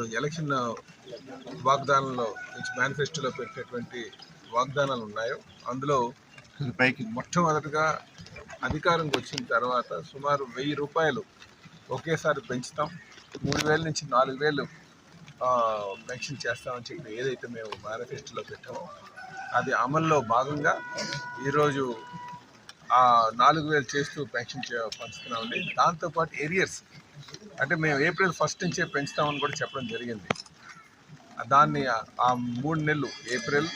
వారు ఎలక్షన్ వాగ్దానంలో నుంచి మేనిఫెస్టోలో పెట్టినటువంటి వాగ్దానాలు ఉన్నాయో అందులో పైకి. మొట్టమొదటిగా అధికారంకి వచ్చిన తర్వాత సుమారు వెయ్యి రూపాయలు ఒకేసారి పెంచుతాం. మూడు వేల నుంచి నాలుగు వేలు పెన్షన్ చేస్తామని చెప్పి ఏదైతే మేము మేనిఫెస్టోలో పెట్టామో అది అమల్లో భాగంగా ఈరోజు ఆ నాలుగు వేలు చేస్తూ పెన్షన్ పంచుతున్నామండి. దాంతోపాటు ఏరియర్స్ అంటే మేము ఏప్రిల్ ఫస్ట్ నుంచే పెంచుతామని కూడా చెప్పడం జరిగింది. దాన్ని ఆ- మూడు నెలలు ఏప్రిల్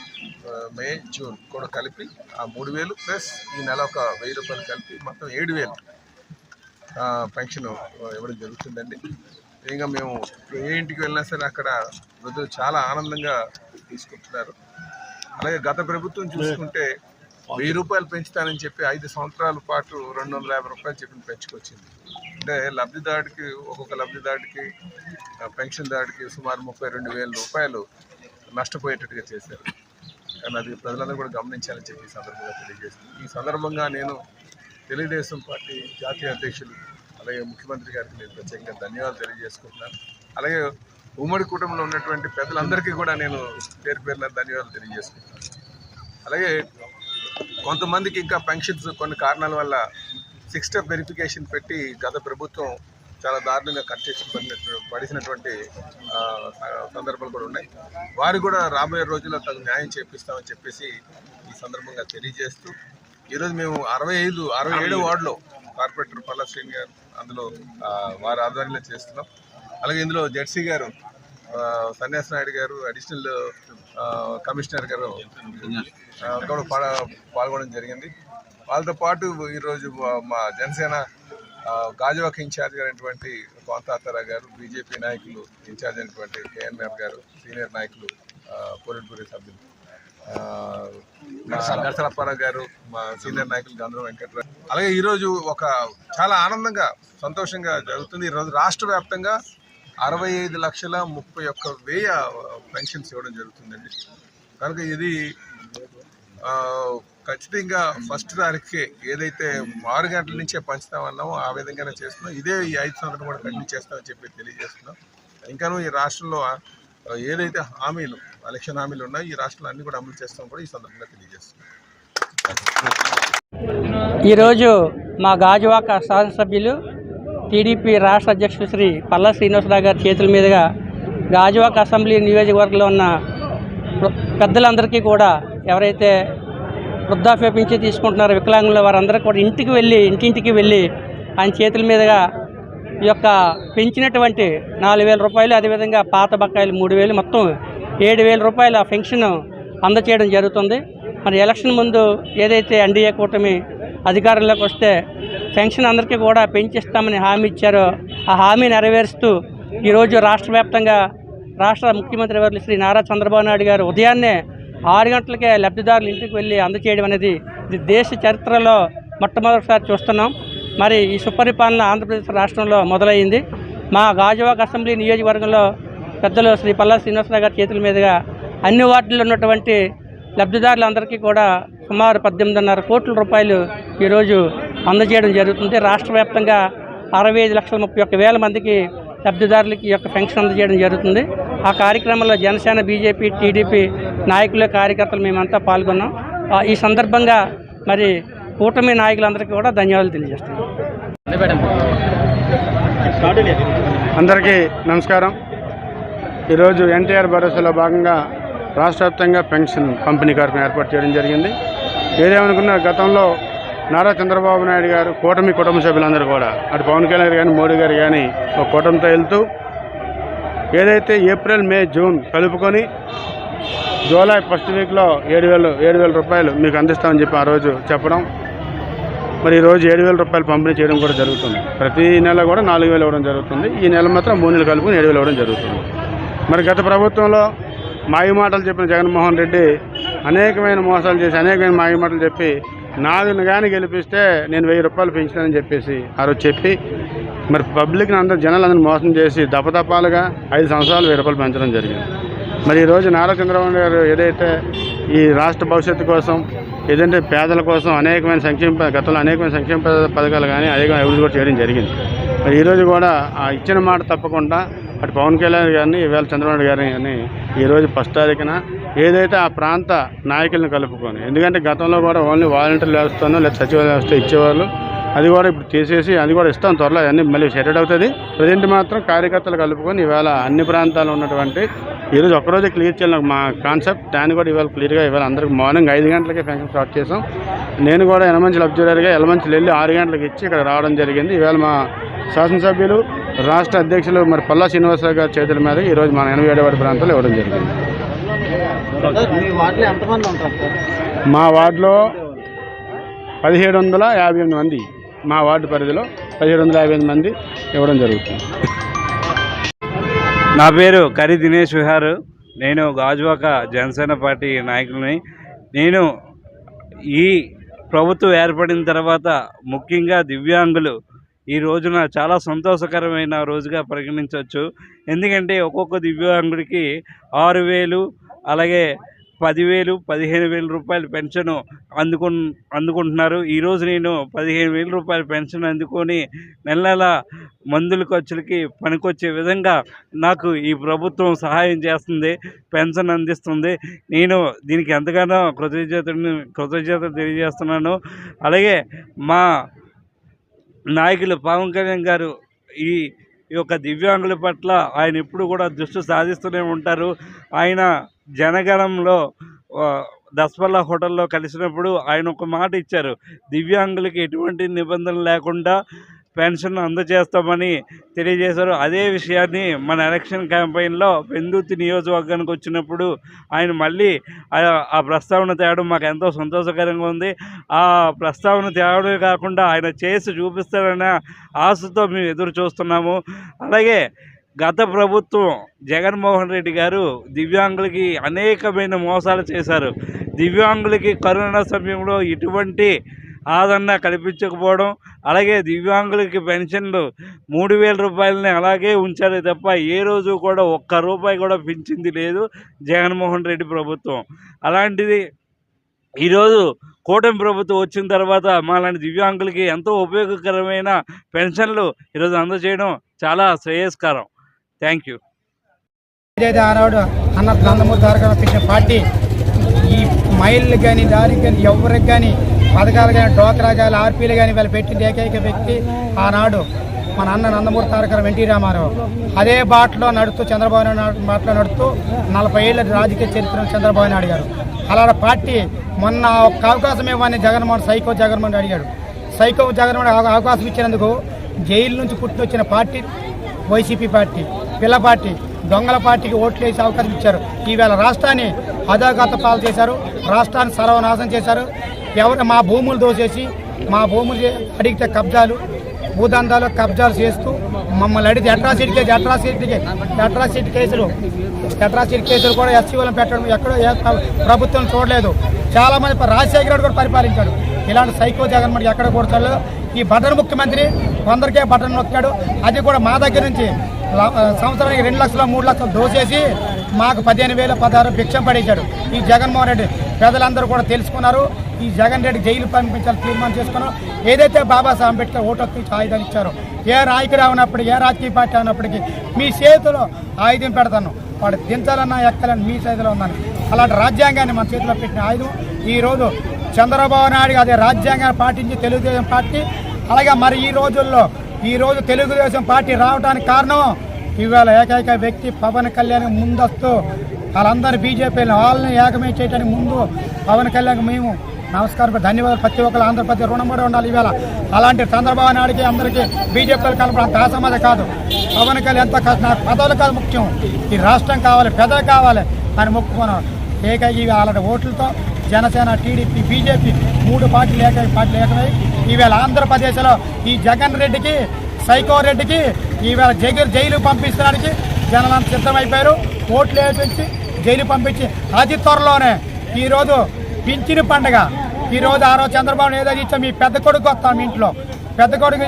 మే జూన్ కూడా కలిపి ఆ మూడు వేలు ప్లస్ ఈ నెల ఒక వెయ్యి రూపాయలు కలిపి మొత్తం ఏడు వేలు పెన్షన్ ఇవ్వడం జరుగుతుందండి. ఇంకా మేము ఏ ఇంటికి వెళ్ళినా సరే అక్కడ వృద్ధులు చాలా ఆనందంగా తీసుకుంటున్నారు. అలాగే గత ప్రభుత్వం చూసుకుంటే వెయ్యి రూపాయలు పెంచుతానని చెప్పి ఐదు సంవత్సరాల పాటు రెండు వందల యాభై రూపాయలు చెప్పి పెంచుకొచ్చింది. అంటే లబ్ధిదారుడికి ఒక్కొక్క లబ్ధిదారుడికి ఆ, పెన్షన్దారుడికి సుమారు ముప్పై రెండు వేల రూపాయలు నష్టపోయేటట్టుగా చేశారు. కానీ అది ప్రజలందరూ కూడా గమనించాలని చెప్పి ఈ సందర్భంగా తెలియజేస్తుంది ఈ సందర్భంగా నేను తెలుగుదేశం పార్టీ జాతీయ అధ్యక్షులు అలాగే ముఖ్యమంత్రి గారికి నేను ప్రత్యేకంగా ధన్యవాదాలు తెలియజేసుకుంటున్నాను. అలాగే ఉమ్మడి కుటుంబంలో ఉన్నటువంటి పెద్దలందరికీ కూడా నేను పేరు పేరున ధన్యవాదాలు తెలియజేసుకుంటున్నాను. అలాగే కొంతమందికి ఇంకా పెన్షన్స్ కొన్ని కారణాల వల్ల సిక్స్ స్టెప్ వెరిఫికేషన్ పెట్టి గత ప్రభుత్వం చాలా దారుణంగా కట్ చేసి పడిసినటువంటి సందర్భాలు కూడా ఉన్నాయి. వారు కూడా రాబోయే రోజుల్లో తగు న్యాయం చేపిస్తామని చెప్పేసి ఈ సందర్భంగా తెలియజేస్తూ ఈరోజు మేము అరవై ఐదు అరవై ఏడు వార్డులో కార్పొరేటర్ పల్లా శ్రీని గారు అందులో వారి ఆధ్వర్యంలో చేస్తున్నాం. అలాగే ఇందులో జెడ్సీ గారు సన్యాసి నాయుడు గారు అడిషనల్ కమిషనర్ గారు పాల్గొనడం జరిగింది. వాళ్ళతో పాటు ఈరోజు మా- జనసేన గాజువాక్ ఇన్ఛార్జ్ అయినటువంటి కోంతాతారావు గారు బీజేపీ నాయకులు ఇన్ఛార్జ్ అయినటువంటి కేఎన్ఆర్ గారు సీనియర్ నాయకులు పోలిట్బ్యూరో సభ్యులు. నరసరప్పారావు గారు మా సీనియర్ నాయకులు గంధర్వ వెంకటరావు. అలాగే ఈరోజు ఒక చాలా ఆనందంగా సంతోషంగా జరుగుతుంది. ఈరోజు రాష్ట్ర వ్యాప్తంగా అరవై ఐదు లక్షల ముప్పై ఒక్క వెయ్యి పెన్షన్స్ ఇవ్వడం జరుగుతుందండి. కనుక ఇది ఖచ్చితంగా ఫస్ట్ తారీఖుకి ఏదైతే ఆరు గంటల నుంచే పంచుతామన్నామో ఆ విధంగానే చేస్తున్నాం. ఇదే ఈ ఐదు సంవత్సరాలు కూడా కంటిన్యూ చేస్తామని చెప్పి తెలియజేస్తున్నాం. ఇంకాను ఈ రాష్ట్రంలో ఏదైతే హామీలు ఎలక్షన్ హామీలు ఉన్నాయో ఈ రాష్ట్రంలో అన్ని కూడా అమలు చేస్తాం కూడా ఈ సందర్భంగా తెలియజేస్తున్నాం. ఈరోజు మా గాజువాక శాసనసభ్యులు టీడీపీ రాష్ట్ర అధ్యక్షుడు శ్రీ పల్లా శ్రీనివాసరావు గారి చేతుల మీదుగా గాజువాక అసెంబ్లీ నియోజకవర్గంలో ఉన్న పెద్దలందరికీ కూడా ఎవరైతే వృద్ధాప్య పింఛన్ తీసుకుంటున్నారు వికలాంగుల వారందరూ కూడా ఇంటికి వెళ్ళి ఇంటింటికి వెళ్ళి ఆయన చేతుల మీదుగా ఈ యొక్క పెంచినటువంటి నాలుగు వేల రూపాయలు అదేవిధంగా పాత బకాయిలు మూడు వేలు మొత్తం ఏడు వేల రూపాయల పెన్షన్ అందచేయడం జరుగుతుంది. మరి ఎలక్షన్ ముందు ఏదైతే ఎన్డీఏ కూటమి అధికారంలోకి వస్తే పెన్షన్ అందరికీ కూడా పెంచిస్తామని హామీ ఇచ్చారో ఆ హామీ నెరవేరుస్తూ ఈరోజు రాష్ట్ర వ్యాప్తంగా రాష్ట్ర ముఖ్యమంత్రి వర్యులు శ్రీ నారా చంద్రబాబు నాయుడు గారు ఉదయాన్నే ఆరు గంటలకే లబ్ధిదారులు ఇంటికి వెళ్ళి అందచేయడం అనేది ఇది దేశ చరిత్రలో మొట్టమొదటిసారి చూస్తున్నాం. మరి ఈ సుపరిపాలన ఆంధ్రప్రదేశ్ రాష్ట్రంలో మొదలైంది. మా గాజువాక అసెంబ్లీ నియోజకవర్గంలో పెద్దలు శ్రీ పల్లా శ్రీనివాసరావు గారి చేతుల మీదుగా అన్ని వార్డుల్లో ఉన్నటువంటి లబ్ధిదారులందరికీ కూడా సుమారు పద్దెనిమిదిన్నర కోట్ల రూపాయలు ఈరోజు అందజేయడం జరుగుతుంది. రాష్ట్ర వ్యాప్తంగా అరవై ఐదు లక్షల ముప్పై ఒక్క వేల మందికి లబ్ధిదారులకి యొక్క పెన్షన్ అందజేయడం జరుగుతుంది. ఆ కార్యక్రమంలో జనసేన బీజేపీ టీడీపీ నాయకులు కార్యకర్తలు మేమంతా పాల్గొన్నాం. ఆ, ఈ సందర్భంగా మరి కూటమి నాయకులందరికీ కూడా ధన్యవాదాలు తెలియజేస్తున్నాం. అందరికీ నమస్కారం. ఈరోజు ఎన్టీఆర్ భరోసాలో భాగంగా రాష్ట్ర పెన్షన్ పంపిణీ కార్యక్రమం ఏర్పాటు చేయడం జరిగింది. ఏదేమనుకున్నా గతంలో నారా చంద్రబాబు నాయుడు గారు కూటమి కుటుంబ సభ్యులందరూ కూడా అటు పవన్ కళ్యాణ్ గారు కానీ మోడీ గారు కానీ ఒక కూటమితో వెళ్తూ ఏదైతే ఏప్రిల్ మే జూన్ కలుపుకొని జూలై ఫస్ట్ వీక్లో ఏడు వేలు ఏడు వేల రూపాయలు మీకు అందిస్తామని చెప్పి ఆ రోజు చెప్పడం. మరి ఈరోజు ఏడు వేల రూపాయలు పంపిణీ చేయడం కూడా జరుగుతుంది. ప్రతి నెల కూడా నాలుగు వేలు ఇవ్వడం జరుగుతుంది. ఈ నెల మాత్రం మూడు నెలలు కలుపుకొని ఏడు వేలు ఇవ్వడం జరుగుతుంది. మరి గత ప్రభుత్వంలో మాయమాటలు చెప్పిన జగన్మోహన్ రెడ్డి అనేకమైన మోసాలు చేసి అనేకమైన మాయమాటలు చెప్పి నాదును కానీ గెలిపిస్తే నేను వెయ్యి రూపాయలు పెంచుతానని చెప్పేసి ఆ రోజు చెప్పి మరి పబ్లిక్ని అందరూ జనాలందరూ మోసం చేసి దపదపాలుగా ఐదు సంవత్సరాలు వెయ్యి రూపాయలు పెంచడం జరిగింది. మరి ఈరోజు నారా చంద్రబాబు గారు ఏదైతే ఈ రాష్ట్ర భవిష్యత్తు కోసం ఏదంటే పేదల కోసం అనేకమైన సంక్షేమ గతంలో అనేకమైన సంక్షేమ పథకాలు కానీ అనేక అభివృద్ధి కూడా చేయడం జరిగింది. మరి ఈరోజు కూడా ఆ ఇచ్చిన మాట తప్పకుండా అటు పవన్ కళ్యాణ్ గారిని ఈవేళ చంద్రబాబు గారిని ఈరోజు ఫస్ట్ తారీఖున ఏదైతే ఆ ప్రాంత నాయకులను కలుపుకొని ఎందుకంటే గతంలో కూడా ఓన్లీ వాలంటీర్లు వ్యవస్థను లేదా సచివాలయ వ్యవస్థ ఇచ్చేవాళ్ళు. అది కూడా ఇప్పుడు తీసేసి అది కూడా ఇస్తాం త్వరలో అన్నీ మళ్ళీ సెటెడ్ అవుతుంది. ప్రజెంట్ మాత్రం కార్యకర్తలు కలుపుకొని ఇవాళ అన్ని ప్రాంతాల్లో ఉన్నటువంటి ఈరోజు ఒక్కరోజే క్లియర్ చేయాలి మా కాన్సెప్ట్. దాన్ని కూడా ఇవాళ క్లియర్గా ఇవాళ అందరికి మార్నింగ్ ఐదు గంటలకే ఫంక్షన్ స్టార్ట్ చేసాం. నేను కూడా ఎలమంచి అబ్జర్వర్గా ఎలమంచులు వెళ్ళి ఆరు గంటలకు ఇచ్చి ఇక్కడ రావడం జరిగింది. ఇవాళ మా శాసనసభ్యులు రాష్ట్ర అధ్యక్షులు మరి పల్లా శ్రీనివాసరావు గారి చేతుల మీద ఈరోజు మన ఎనభై ఏడవాడి ప్రాంతాలు ఇవ్వడం జరిగింది. మీ వార్డులో ఎంతమంది ఉంటారు సార్? మా వార్డులో పదిహేడు వందల యాభై ఎనిమిది మంది. మా వార్డు పరిధిలో పదిహేడు వందల యాభై ఎనిమిది మంది ఇవ్వడం జరుగుతుంది. నా పేరు కరి దినేష్ విహార్. నేను గాజువాక జనసేన పార్టీ నాయకుడిని. నేను ఈ ప్రభుత్వం ఏర్పడిన తర్వాత ముఖ్యంగా దివ్యాంగులు ఈ రోజున చాలా సంతోషకరమైన రోజుగా పరిగణించవచ్చు. ఎందుకంటే ఒక్కొక్క దివ్యాంగుడికి ఆరు వేలు అలాగే పదివేలు పదిహేను వేల రూపాయల పెన్షన్ అందుకు అందుకుంటున్నారు. ఈరోజు నేను పదిహేను వేల రూపాయల పెన్షన్ అందుకొని నెల నెల మందుల ఖర్చులకి పనికొచ్చే విధంగా నాకు ఈ ప్రభుత్వం సహాయం చేస్తుంది పెన్షన్ అందిస్తుంది. నేను దీనికి ఎంతగానో కృతజ్ఞతని కృతజ్ఞత తెలియజేస్తున్నాను. అలాగే మా నాయకులు పవన్ కళ్యాణ్ గారు ఈ ఈ యొక్క దివ్యాంగుల పట్ల ఆయన ఎప్పుడు కూడా దృష్టి సాధిస్తూనే ఉంటారు. ఆయన జనగణంలో ఆ, హోటల్లో కలిసినప్పుడు ఆయన ఒక మాట ఇచ్చారు. దివ్యాంగులకి ఎటువంటి నిబంధనలు లేకుండా పెన్షన్ అందజేస్తామని తెలియజేశారు. అదే విషయాన్ని మన ఎలక్షన్ క్యాంపెయిన్లో పెందుర్తి నియోజకవర్గానికి వచ్చినప్పుడు ఆయన మళ్ళీ ఆ- ఆ ప్రస్తావన తేవడం మాకు ఎంతో సంతోషకరంగా ఉంది. ఆ ప్రస్తావన తేవడమే కాకుండా ఆయన చేసి చూపిస్తారన్న ఆశతో మేము ఎదురు చూస్తున్నాము అలాగే గత ప్రభుత్వం జగన్మోహన్ రెడ్డి గారు దివ్యాంగులకి అనేకమైన మోసాలు చేశారు. దివ్యాంగులకి కరోనా సమయంలో ఎటువంటి ఆదరణ కల్పించకపోవడం అలాగే దివ్యాంగులకి పెన్షన్లు మూడు వేల రూపాయలని అలాగే ఉంచారు తప్ప ఏ రోజు కూడా ఒక్క రూపాయి కూడా పెంచింది లేదు జగన్మోహన్ రెడ్డి ప్రభుత్వం. అలాంటిది ఈరోజు కూటమి ప్రభుత్వం వచ్చిన తర్వాత మాలాంటి దివ్యాంగులకి ఎంతో ఉపయోగకరమైన పెన్షన్లు ఈరోజు అందజేయడం చాలా శ్రేయస్కరం. Thank you. ఏదైతే ఆనాడు అన్న నందమూరి తారక పార్టీ. ఈ మైళ్ళు కానీ దారికి కానీ ఎవరికి కానీ పథకాలు కానీ డోక్రా కానీ ఆర్పీలు కానీ వీళ్ళు పెట్టిన ఏకైక వ్యక్తి ఆనాడు మన అన్న నందమూరి తారక ఎన్టీ రామారావు. అదే బాటలో నడుస్తూ చంద్రబాబు నాయుడు బాటలో నడుస్తూ నలభై ఏళ్ళ రాజకీయ చరిత్ర చంద్రబాబు నాయుడు గారు అలాంటి పార్టీ మొన్న ఒక్క అవకాశం ఇవ్వని జగన్మోహన్ సైకో జగన్మోహన్ అడిగాడు. సైకో జగన్మోహన్ అవకాశం ఇచ్చినందుకు జైలు నుంచి పుట్టుకొచ్చిన పార్టీ వైసీపీ పార్టీ. పిల్ల పార్టీ దొంగల పార్టీకి ఓట్లు వేసే అవకాశం ఇచ్చారు. ఈవేళ రాష్ట్రాన్ని అధోగత పాలు చేశారు. రాష్ట్రాన్ని సర్వనాశనం చేశారు. ఎవరు మా భూములు దోసేసి మా భూములు అడిగితే కబ్జాలు భూదందాలు కబ్జాలు చేస్తూ మమ్మల్ని అడిగితే అట్రాసిటీ కేసు అట్రాసిటీ అట్రాసిటీ కేసులు. అట్రాసిటీ కేసులు కూడా ఎస్సీ వాళ్ళని పెట్టడం ఎక్కడో ఏ ప్రభుత్వం చూడలేదు. చాలామంది రాజశేఖర రెడ్డి కూడా పరిపాలించాడు. ఇలాంటి సైకో జగన్మోహన్ ఎక్కడ కూర్చోలేదు. ఈ బటన్ ముఖ్యమంత్రి కొందరికే బటన్ నొక్కాడు. అది కూడా మా దగ్గర నుంచి సంవత్సరానికి రెండు లక్షల మూడు లక్షలు దోసేసి మాకు పదిహేను వేల పదహారు భిక్షం పడేశాడు. ఈ జగన్మోహన్ రెడ్డి ప్రజలందరూ కూడా తెలుసుకున్నారు. ఈ జగన్ రెడ్డి జైలు పంపించాలని తీర్మానం చేసుకున్నారు. ఏదైతే బాబాసాహెబ్ అంబేద్కర్ ఓటు హక్కు ఇచ్చి ఆయుధాలు ఇచ్చారో ఏ నాయకుడు ఉన్నప్పటికీ ఏ రాజకీయ పార్టీ అయినప్పటికీ మీ చేతిలో ఆయుధం పెడతాను. వాడు దించాలన్నా ఎక్కాలని మీ చేతిలో ఉందని. అలాంటి రాజ్యాంగాన్ని మన చేతిలో పెట్టిన ఆయుధం. ఈరోజు చంద్రబాబు నాయుడు అదే రాజ్యాంగాన్ని పాటించి తెలుగుదేశం పార్టీ. అలాగే మరి ఈ రోజుల్లో ఈరోజు తెలుగుదేశం పార్టీ రావడానికి కారణం ఇవాళ ఏకైక వ్యక్తి పవన్ కళ్యాణ్ ముందస్తు. వాళ్ళందరూ బీజేపీ వాళ్ళని ఏకమే చేయడానికి ముందు పవన్ కళ్యాణ్ మేము నమస్కారం ధన్యవాదాలు. ప్రతి ఒక్కరు ఆంధ్రప్రదేశ్ రుణపడి ఉండాలి ఇవాళ. అలాంటి చంద్రబాబు నాయుడికి అందరికీ బీజేపీలు కలపడం అంత ఆసమాధ కాదు. పవన్ కళ్యాణ్ ఎంత నాకు పదవులు కాదు ముఖ్యం. ఈ రాష్ట్రం కావాలి పెదవి కావాలి అని మొక్కుకున్నాం. ఏకైక ఇవి అలాంటి ఓట్లతో జనసేన టీడీపీ బీజేపీ మూడు పార్టీలు ఏకైక పార్టీలు ఏకమై ఈవేళ ఆంధ్రప్రదేశ్లో ఈ జగన్ రెడ్డికి సైకో రెడ్డికి ఈవేళ జగన్ జైలు పంపించడానికి జనం సిద్ధమైపోయారు. ఓట్లు వేపించి జైలు పంపించి అతి త్వరలోనే ఈరోజు పింఛిన పండగ. ఈరోజు ఆ రోజు చంద్రబాబు ఏదో ఇచ్చా మీ పెద్ద కొడుకు వస్తాం ఇంట్లో. పెద్ద కొడుకు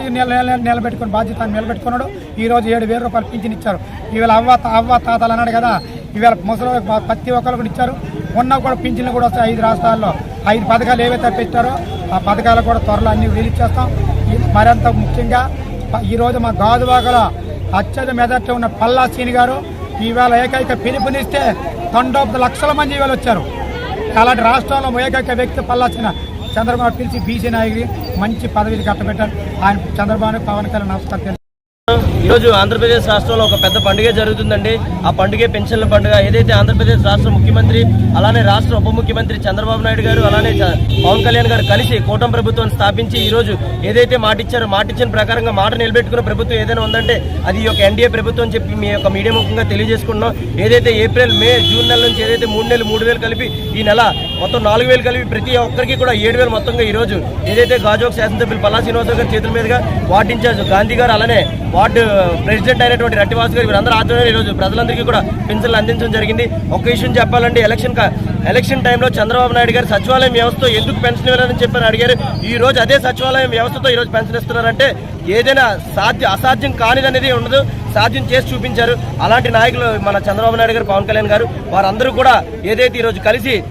నిలబెట్టుకుని బాధ్యత నిలబెట్టుకున్నాడు. ఈ రోజు ఏడు వేల రూపాయలు పింఛన్ ఇచ్చారు. ఈవేళ అవ్వ అవ్వ తాతలు అన్నాడు కదా ఈవేళ ముసలి ప్రతి ఒక్కరు కూడా ఇచ్చారు. ఉన్న కూడా పింఛన్లు కూడా వస్తాయి ఐదు రాష్ట్రాల్లో. ఐదు పథకాలు ఏవైతే పెట్టారో ఆ పథకాలు కూడా త్వరలో అన్ని రిలీజ్ చేస్తాం. ఈ- మరింత ముఖ్యంగా ఈరోజు మా గాజువాకలో అత్యధిక మెదట్లో ఉన్న పల్లా సీని గారు ఈవేళ ఏకైక పిలుపునిస్తే తొంభై లక్షల మంది ఈవేళ వచ్చారు. అలాంటి రాష్ట్రంలో ఏకైక వ్యక్తి పల్లా చిన్న చంద్రబాబు పిలిచి బీసీ నాయకుడి మంచి పదవిని కట్టబెట్టారు ఆయన చంద్రబాబు పవన్ కళ్యాణ్ నమస్కారం ఈరోజు ఆంధ్రప్రదేశ్ రాష్ట్రంలో ఒక పెద్ద పండుగ జరుగుతుందండి. ఆ పండుగే పెన్షన్ల పండుగ. ఏదైతే ఆంధ్రప్రదేశ్ రాష్ట్ర ముఖ్యమంత్రి అలానే రాష్ట్ర ఉప ముఖ్యమంత్రి చంద్రబాబు నాయుడు గారు అలానే పవన్ కళ్యాణ్ గారు కలిసి కూటమి ప్రభుత్వం స్థాపించి ఈరోజు ఏదైతే మాటిచ్చారో మాటిచ్చిన ప్రకారంగా మాట నిలబెట్టుకున్న ప్రభుత్వం ఏదైనా ఉందంటే అది ఈ యొక్క ఎన్డీఏ ప్రభుత్వం అని చెప్పి మీ యొక్క మీడియా ముఖంగా తెలియజేసుకుంటున్నాం. ఏదైతే ఏప్రిల్ మే జూన్ నెల నుంచి ఏదైతే మూడు నెలలు మూడు వేలు కలిపి ఈ నెల మొత్తం నాలుగు వేలు కలిపి ప్రతి ఒక్కరికి కూడా ఏడు వేలు మొత్తంగా ఈరోజు ఏదైతే గాజోక్ శాసనసభ్యులు పల్లా శ్రీనివాసరావు గారి చేతుల మీదుగా వార్డు ఇన్ఛార్జ్ గాంధీ గారు అలానే వార్డు ప్రెసిడెంట్ అయినటువంటి రట్టివాసు గారు వీరందరూ ఆధ్వర్యంలో ఈరోజు ప్రజలందరికీ కూడా పెన్షన్లు అందించడం జరిగింది. ఒక విషయం చెప్పాలంటే ఎలక్షన్ కా- ఎలక్షన్ టైంలో చంద్రబాబు నాయుడు గారు సచివాలయం వ్యవస్థతో ఎందుకు పెన్షన్ ఇవ్వాలని చెప్పని అడిగారు. ఈ రోజు అదే సచివాలయం వ్యవస్థతో ఈరోజు పెన్షన్ ఇస్తున్నారంటే ఏదైనా సాధ్య అసాధ్యం కానిదనేది ఉండదు. సాధ్యం చేసి చూపించారు. అలాంటి నాయకులు మన చంద్రబాబు నాయుడు గారు పవన్ కళ్యాణ్ గారు వారందరూ కూడా ఏదైతే ఈరోజు కలిసి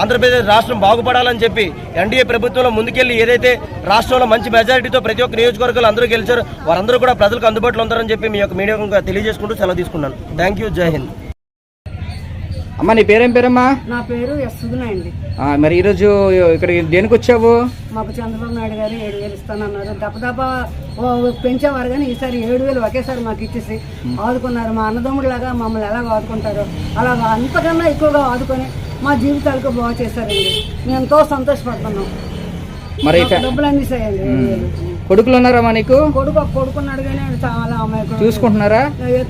ఆంధ్రప్రదేశ్ రాష్ట్రం బాగుపడాలని చెప్పి ఎన్డీఏ ప్రభుత్వంలో ముందుకెళ్ళి ఏదైతే రాష్ట్రంలో మంచి మెజారిటీతో ప్రతి ఒక్క నియోజకవర్గాలు అందరూ గెలిచారు వారందరూ కూడా ప్రజలకు అందుబాటులో ఉంటారని చెప్పి మీ యొక్క మీడియా తెలియజేసుకుంటూ సెలవు తీసుకున్నాను. థ్యాంక్ యూ జై హింద్ అమ్మ నీ పేరేం పేరమ్మా? నా పేరు అండి. మరి ఈరోజు ఇక్కడ దేనికి వచ్చావు? మాకు చంద్రబాబు నాయుడు గారు ఏడు వేలు ఇస్తానన్నారు. దప్పదప్ప పెంచేవారు కానీ ఈసారి ఏడు వేలు ఒకేసారి మాకు ఇచ్చేసి ఆదుకున్నారు. మా అన్నదమ్ముడిలాగా మమ్మల్ని ఎలాగ ఆదుకుంటారో అలా అంతకన్నా ఎక్కువగా ఆదుకొని మా జీవితాలకు బాగు చేశారండి. మేము ఎంతో సంతోషపడుతున్నాం. మరి డబ్బులు అందిస్తాయండి. కొడుకులు ఉన్నారమ్మా నీకు? కొడుకు కొడుకున్నాడు కానీ చాలా అమాయకుడు చూసుకుంటున్నారా?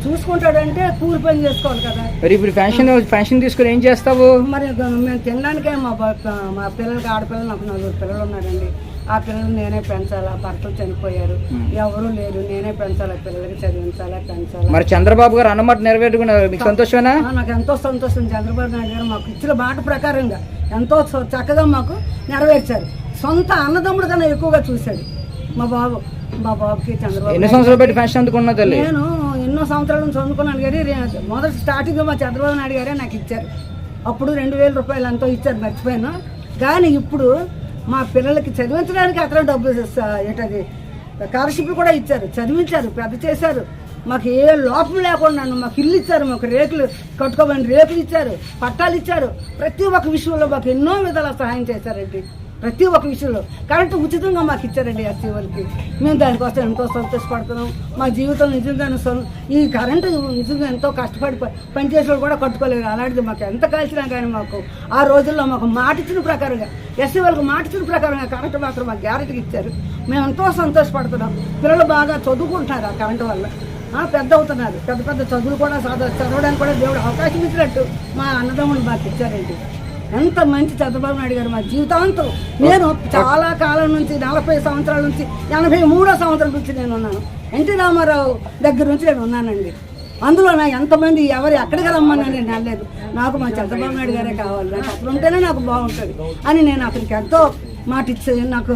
చూసుకుంటాడంటే కూలి పని చేసుకోవాలి కదా. మరి ఇప్పుడు ఫ్యాషన్ ఫ్యాషన్ తీసుకుని ఏం చేస్తావు? మరి మేము తినడానికే మా మా పిల్లలకి ఆడపిల్లలు నాకు నలుగురు పిల్లలు ఉన్నారండి. ఆ పిల్లలు నేనే పెంచాలా? భర్తలు చనిపోయారు. ఎవరు లేరు. నేనే పెంచాలా? పిల్లలకి చదివించాలా? పెంచాలా? మరి చంద్రబాబు గారు అన్నమాట నెరవేరుకున్నారు మీకు సంతోషమేనా? నాకు ఎంతో సంతోషం. చంద్రబాబు నాయుడు గారు మాకు ఇచ్చిన మాట ప్రకారంగా ఎంతో చక్కగా మాకు నెరవేర్చారు. సొంత అన్నదమ్ముడు కన్నా ఎక్కువగా చూశాడు. మా బాబు మా బాబుకి చంద్రబాబు ఎన్ని సంవత్సరాలు పెట్టి ఫ్యాషన్ అందుకున్నా తల్లి? నేను ఎన్నో సంవత్సరాల నుంచి చదువుకున్నాను కానీ మొదటి స్టార్టింగ్ మా చంద్రబాబు నాయుడు గారే నాకు ఇచ్చారు. అప్పుడు రెండు వేల రూపాయలు ఎంతో ఇచ్చారు మర్చిపోయాను. కానీ ఇప్పుడు మా పిల్లలకి చదివించడానికి అతను డబ్బులు ఏంటది? స్కాలర్షిప్లు కూడా ఇచ్చారు. చదివించారు. పెద్ద చేశారు. మాకు ఏ లోపం లేకుండా మాకు ఇల్లు ఇచ్చారు. మాకు రేకులు కట్టుకోమని రేకులు ఇచ్చారు. పట్టాలు ఇచ్చారు. ప్రతి ఒక్క విషయంలో మాకు ఎన్నో విధాల సహాయం చేశారండి. ప్రతి ఒక్క విషయంలో. కరెంటు ఉచితంగా మాకు ఇచ్చారండి ఎస్సీ వాళ్ళకి మేము దానికోసం ఎంతో సంతోషపడుతున్నాం. మా జీవితం నిజంగానే ఈ కరెంటు నిజంగా ఎంతో కష్టపడి ప- పనిచేసే కూడా కట్టుకోలేదు అలాంటిది మాకు ఎంత కాల్చినా కానీ మాకు ఆ రోజుల్లో మాకు మాట ఇచ్చిన ప్రకారంగా ఎస్సీ వాళ్ళకి మాట ఇచ్చిన ప్రకారంగా కరెంటు మాత్రం మాకు గ్యారెంటీకి ఇచ్చారు. మేము ఎంతో సంతోషపడుతున్నాం. పిల్లలు బాగా చదువుకుంటున్నారు ఆ కరెంటు వల్ల. ఆ, పెద్ద అవుతున్నారు. పెద్ద పెద్ద చదువులు కూడా చదవ చదవడానికి కూడా దేవుడు అవకాశం ఇచ్చినట్టు మా అన్నదమ్ములు మాకు ఇచ్చారండి. ఎంత మంచి చంద్రబాబు నాయుడు గారు మా జీవితాంతం. నేను చాలా కాలం నుంచి నలభై సంవత్సరాల నుంచి ఎనభై మూడో సంవత్సరం నుంచి నేను ఉన్నాను. ఎన్టీ రామారావు దగ్గర నుంచి నేను ఉన్నానండి. అందులో నా ఎంతమంది ఎవరు ఎక్కడికి రమ్మన్నా నేను వెళ్ళలేదు నాకు మా చంద్రబాబు నాయుడు గారే కావాలి. నాకు అప్పుడు ఉంటేనే నాకు బాగుంటుంది అని నేను అతనికి ఎంతో మాట ఇచ్చే నాకు